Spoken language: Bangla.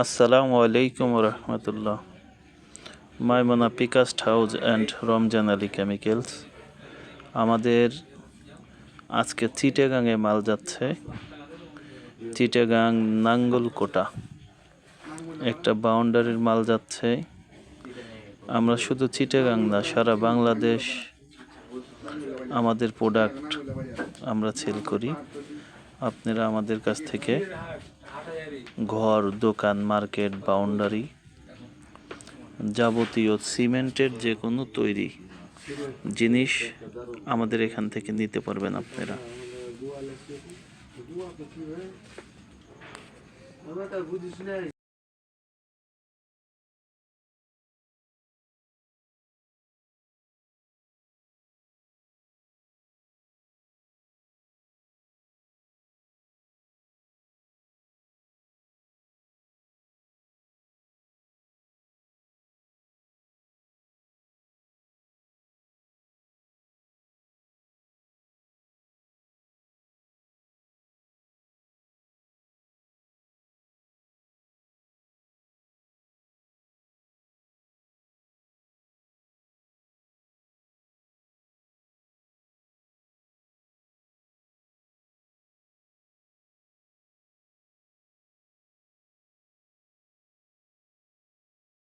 আসসালামু আলাইকুম রহমতুল্লাহ Maimuna পিকাস্ট house and Ramzan Ali chemicals আমাদের আজকে চিটেগাংয়ে মাল যাচ্ছে। চিটেগাং নাঙ্গলকোটা। একটা বাউন্ডারির মাল যাচ্ছে। আমরা শুধু চিটেগাং না, সারা বাংলাদেশ আমাদের প্রোডাক্ট আমরা সেল করি। আপনারা আমাদের কাছ থেকে ঘর, দোকান, মার্কেট, বাউন্ডারি যাবতীয় সিমেন্টের যে কোনো তৈরি জিনিস আমাদের এখান থেকে নিতে পারবেন আপনারা। বুঝিস নাই।